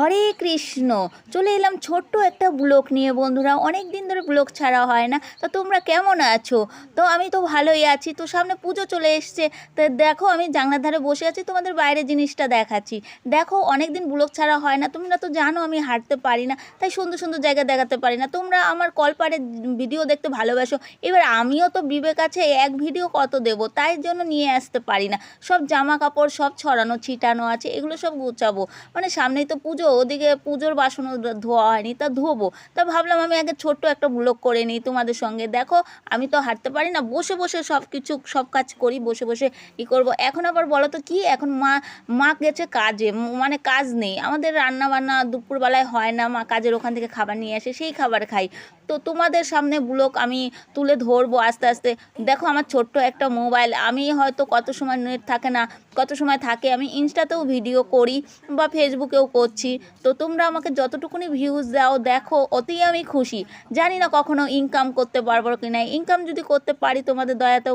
হরে কৃষ্ণ। চলে এলাম ছোট্ট একটা ব্লগ নিয়ে, বন্ধুরা। অনেক দিন ধরে ব্লগ ছাড়া হয় না। তো তোমরা কেমন আছো? তো আমি তো ভালোই আছি। তো সামনে পুজো চলে এসছে। তো দেখো, আমি জানলার ধারে বসে আছি। তোমাদের বাইরে জিনিসটা দেখাচ্ছি। দেখো অনেক দিন ব্লগ ছাড়া হয় না। তোমরা তো জানো, আমি হাঁটতে পারি না। তাই সুন্দর সুন্দর জায়গা দেখাতে পারি না। তোমরা আমার কলপারে ভিডিও দেখতে ভালোবাসো। এবার আমিও তো বিবেক আছে, এক ভিডিও কত দেবো? তাই জন্য নিয়ে আসতে পারি না। সব জামা কাপড় সব ছড়ানো, ছিটানো আছে। এগুলো সব গুছাবো। মানে সামনেই তো পুজো। ওদিকে পুজোর বাসনও ধোয়া হয়নি, তা ধোবো। তা ভাবলাম আমি আগে ছোট্ট একটা ব্লগ করে নিই তোমাদের সঙ্গে। দেখো, আমি তো হাঁটতে পারি না, বসে বসে সব কিছু সব কাজ করি, বসে বসে কী করব। এখন আবার বলো তো কি, এখন মা মা গেছে কাজে মানে কাজ নেই। আমাদের রান্না বান্না দুপুরবেলায় হয় না, মা কাজের ওখান থেকে খাবার নিয়ে আসে, সেই খাবার খাই। তো তোমাদের সামনে ব্লগ আমি তুলে ধরবো আস্তে আস্তে। দেখো আমার ছোট্ট একটা মোবাইল, আমি হয়তো কত সময় নেট থাকে না, কত সময় থাকে, আমি ইনস্টাতেও ভিডিও করি বা ফেসবুকেও করছি। তো তোমরা আমাকে যতটুকুনি ভিউজ দাও, দেখো, অতি আমি খুশি। জানি না কখনো ইনকাম করতে পারব কি না ইনকাম যদি করতে পারি তোমাদের দয়াতেও